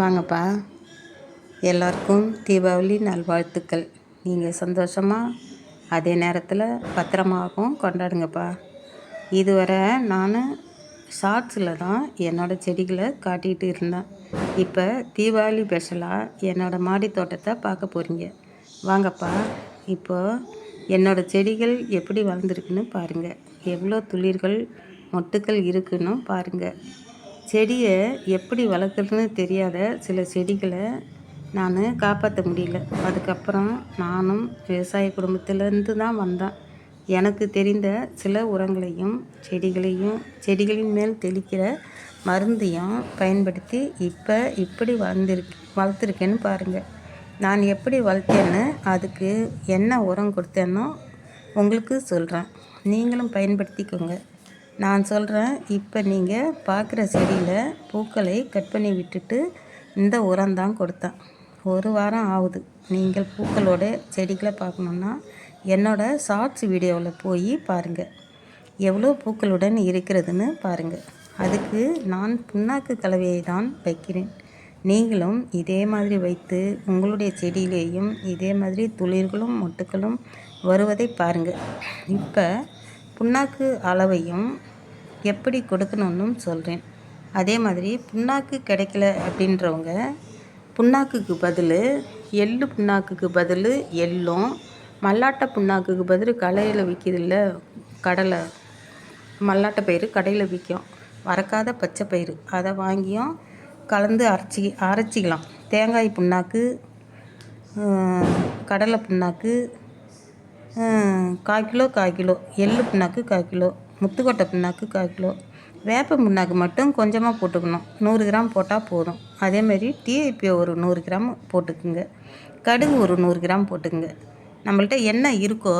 வாங்கப்பா. எல்லாருக்கும் தீபாவளி நல்வாழ்த்துக்கள். நீங்கள் சந்தோஷமாக அதே நேரத்தில் பத்திரமாகவும் கொண்டாடுங்கப்பா. இதுவரை நான் ஷார்ட்ஸில் தான் என்னோடய செடிகளை காட்டிகிட்டு இருந்தேன். இப்போ தீபாவளி ஸ்பெஷலாக என்னோடய மாடி தோட்டத்தை பார்க்க போகிறீங்க வாங்கப்பா. இப்போ என்னோடய செடிகள் எப்படி வளர்ந்துருக்குன்னு பாருங்கள் எவ்வளோ துளிர்கள் மொட்டுக்கள் இருக்குன்னு பாருங்கள் செடியை எப்படி வளர்க்குறதுன்னு தெரியாத சில செடிகளை நான் காப்பாற்ற முடியல. அதுக்கப்புறம் நானும் விவசாய குடும்பத்திலேருந்து தான் வந்தேன். எனக்கு தெரிந்த சில உரங்களையும் செடிகளையும் செடிகளின் மேல் தெளிக்கிற மருந்தையும் பயன்படுத்தி இப்போ இப்படி வளர்ந்துருக்கு வளர்த்துருக்கேன்னு பாருங்கள் நான் எப்படி வளர்த்தேன்னு அதுக்கு என்ன உரம் கொடுத்தேன்னோ உங்களுக்கு சொல்கிறேன் நீங்களும் பயன்படுத்திக்கோங்க. நான் சொல்கிறேன் இப்போ நீங்கள் பார்க்குற செடியில் பூக்களை கட் பண்ணி விட்டுட்டு இந்த உரம் தான் கொடுத்தேன். ஒரு வாரம் ஆகுது. நீங்கள் பூக்களோட செடிகளை பார்க்கணுன்னா என்னோடய ஷார்ட்ஸ் வீடியோவில் போய் பாருங்கள் எவ்வளோ பூக்களுடன் இருக்கிறதுன்னு பாருங்கள் அதுக்கு நான் புண்ணாக்கு கலவையை தான் வைக்கிறேன். நீங்களும் இதே மாதிரி வைத்து உங்களுடைய செடியிலேயும் இதே மாதிரி துளிர்களும் மொட்டுக்களும் வருவதை பாருங்கள் இப்போ புண்ணாக்கு அளவையும் எப்படி கொடுக்கணும்னும் சொல்கிறேன் அதே மாதிரி புண்ணாக்கு கிடைக்கல அப்படின்றவங்க புண்ணாக்குக்கு பதில் எள்ளு புண்ணாக்குக்கு பதில் எள்ளும் மல்லாட்டை புண்ணாக்குக்கு பதில் கடையில் விற்கிதில்ல கடலை. மல்லாட்டை பயிறு கடையில் விற்கும் வறக்காத பச்சை பயிறு. அதை வாங்கியும் கலந்து அரைச்சி அரைச்சிக்கலாம். தேங்காய் புண்ணாக்கு கடலை புண்ணாக்கு கால் கிலோ கால் கிலோ. எள்ளு புண்ணாக்கு கால் கிலோ. முத்துக்கொட்டை புண்ணாக்கு கால் கிலோ. வேப்ப புண்ணாக்கு மட்டும் கொஞ்சமாக போட்டுக்கணும். நூறு கிராம் போட்டால் போதும். அதேமாரி டிஐபி ஒரு நூறு கிராம் போட்டுக்குங்க. கடுகு ஒரு நூறு கிராம் போட்டுக்குங்க. நம்மள்ட்ட என்ன இருக்கோ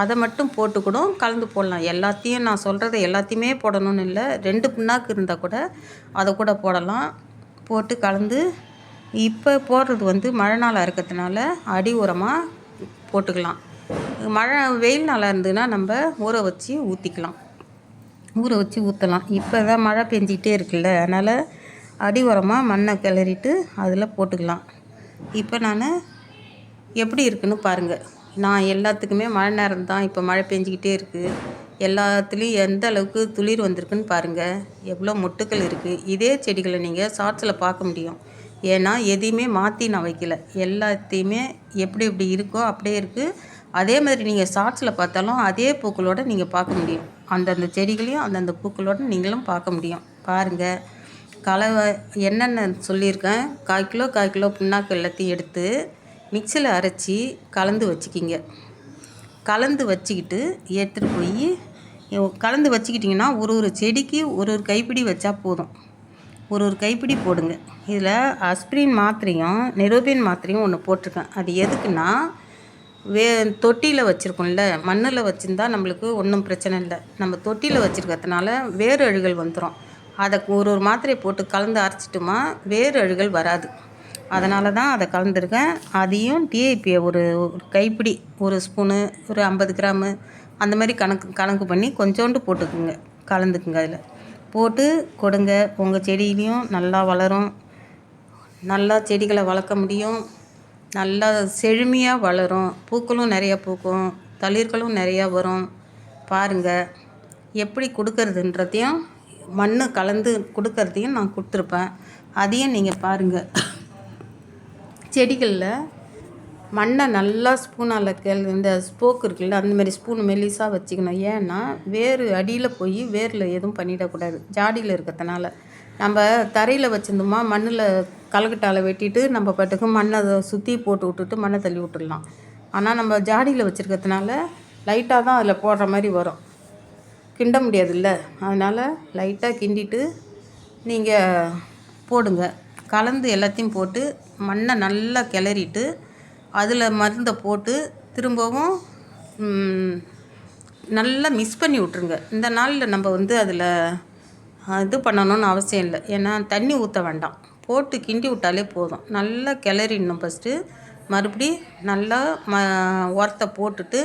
அதை மட்டும் போட்டு கூட கலந்து போடலாம். எல்லாத்தையும் நான் சொல்கிறத எல்லாத்தையுமே போடணும்னு இல்லை. ரெண்டு புண்ணாக்கு இருந்தால் கூட அதை கூட போடலாம். போட்டு கலந்து இப்போ போடுறது வந்து மழை நாளாக இருக்கிறதுனால அடி உரமாக போட்டுக்கலாம். மழை வெயில் நாளாக இருந்ததுன்னா நம்ம ஊற வச்சு ஊற்றிக்கலாம் ஊற வச்சு ஊற்றலாம் இப்போ தான் மழை பெஞ்சிக்கிட்டே இருக்குல்ல அதனால் அடி உரமாக மண்ணை கிளறிட்டு அதில் போட்டுக்கலாம். இப்போ நான் எப்படி இருக்குன்னு பாருங்கள் நான் எல்லாத்துக்குமே மழை நேரம் தான் இப்போ மழை பெஞ்சிக்கிட்டே இருக்குது எல்லாத்துலேயும் எந்த அளவுக்கு துளிர் வந்திருக்குன்னு பாருங்கள் எவ்வளோ மொட்டுக்கள் இருக்குது இதே செடிகளை நீங்கள் ஷார்ட்ஸில் பார்க்க முடியும். ஏன்னா எதையுமே மாற்றி நான் வைக்கல. எல்லாத்தையுமே எப்படி எப்படி இருக்கோ அப்படியே இருக்குது அதே மாதிரி நீங்கள் ஷார்ட்ஸில் பார்த்தாலும் அதே பூக்களோடு நீங்கள் பார்க்க முடியும். அந்தந்த செடிகளையும் அந்தந்த பூக்களோடு நீங்களும் பார்க்க முடியும். பாருங்கள் கலவை என்னென்ன சொல்லியிருக்கேன்? கால் கிலோ கால் கிலோ புண்ணாக்கு எல்லாத்தையும் எடுத்து மிக்சியில் அரைச்சி கலந்து வச்சுக்கிங்க. கலந்து வச்சுக்கிட்டு எடுத்துகிட்டு போய் கலந்து வச்சுக்கிட்டிங்கன்னா ஒரு ஒரு செடிக்கு ஒரு ஒரு கைப்பிடி வச்சா போதும். ஒரு ஒரு கைப்பிடி போடுங்க. இதில் அஸ்பிரின் மாத்திரையும் நெரோபின் மாத்திரையும் ஒன்று போட்டிருக்கேன். அது எதுக்குன்னா வே தொட்டியில் வச்சுருக்கோம்ல மண்ணில் வச்சுருந்தா நம்மளுக்கு ஒன்றும் பிரச்சனை இல்லை. நம்ம தொட்டியில் வச்சுருக்கிறதுனால வேறு அழுகல் வந்துடும் அதை ஒரு ஒரு மாத்திரையை போட்டு கலந்து அரைச்சிட்டோமா வேறு அழுகல் வராது. அதனால தான் அதை கலந்துருக்கேன். அதையும் டிஐபியை ஒரு ஒரு கைப்பிடி ஒரு ஸ்பூனு ஒரு ஐம்பது கிராமு அந்த மாதிரி கணக்கு கணக்கு பண்ணி கொஞ்சோண்டு போட்டுக்குங்க. கலந்துக்குங்க அதில். போட்டு கொடுங்க. உங்கள் செடியிலையும் நல்லா வளரும். நல்லா செடிகளை வளர்க்க முடியும். நல்லா செழுமையாக வளரும். பூக்களும் நிறையா பூக்கும். தளிர்களும் நிறையா வரும். பாருங்கள் எப்படி கொடுக்கறதுன்றதையும் மண் கலந்து கொடுக்கறதையும் நான் கொடுத்துருப்பேன். அதையும் நீங்கள் பாருங்கள் செடிகளில் மண்ணை நல்லா ஸ்பூனால் கெல் இந்த ஸ்போக் இருக்குல்ல அந்த மாதிரி ஸ்பூன் மெல்லிஸாக வச்சுக்கணும். ஏன்னா வேர் அடியில் போய் வேரில் எதுவும் பண்ணிடக்கூடாது. ஜாடியில் இருக்கிறதுனால. நம்ம தரையில் வச்சுருந்தோமா மண்ணில் கலக்கட்டாவில் வெட்டிட்டு நம்ம பாட்டுக்கு மண்ணை அதை சுற்றி போட்டு விட்டுட்டு மண்ணை தள்ளி விட்டுடலாம். ஆனால் நம்ம ஜாடியில் வச்சுருக்கிறதுனால லைட்டாக தான் அதில் போடுற மாதிரி வரும். கிண்ட முடியாதுல்ல. அதனால் லைட்டாக கிண்டிட்டு நீங்கள் போடுங்க. கலந்து எல்லாத்தையும் போட்டு மண்ணை நல்லா கிளறிட்டு அதில் மருந்தை போட்டு திரும்பவும் நல்லா மிக்ஸ் பண்ணி விட்ருங்க இந்த நாளில் நம்ம வந்து அதில் இது பண்ணணும்னு அவசியம் இல்லை. ஏன்னா தண்ணி ஊற்ற வேண்டாம். போட்டு கிண்டி விட்டாலே போதும். நல்லா கிளறிடணும் ஃபஸ்ட்டு மறுபடி நல்லா ம உரத்தை போட்டுட்டு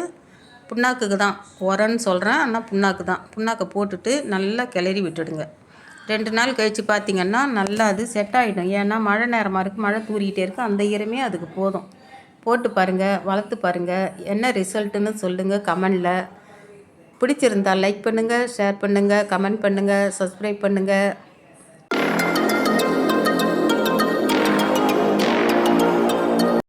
புண்ணாக்குக்கு தான். உரன்னு சொல்கிறேன் ஆனால் புண்ணாக்கு தான். புண்ணாக்கை போட்டுட்டு நல்லா கிளறி விட்டுடுங்க. ரெண்டு நாள் கழித்து பார்த்தீங்கன்னா நல்லா அது செட் ஆகிடும் ஏன்னா மழை நேரமாக இருக்குது மழை தூறிக்கிட்டே இருக்குது அந்த ஈரமே அதுக்கு போதும். போட்டு பாருங்கள் வளர்த்து பாருங்கள் என்ன ரிசல்ட்டுன்னு சொல்லுங்கள் கமெண்டில். பிடிச்சிருந்தா லைக் பண்ணுங்கள் ஷேர் பண்ணுங்கள் கமெண்ட் பண்ணுங்கள் சப்ஸ்கிரைப் பண்ணுங்கள்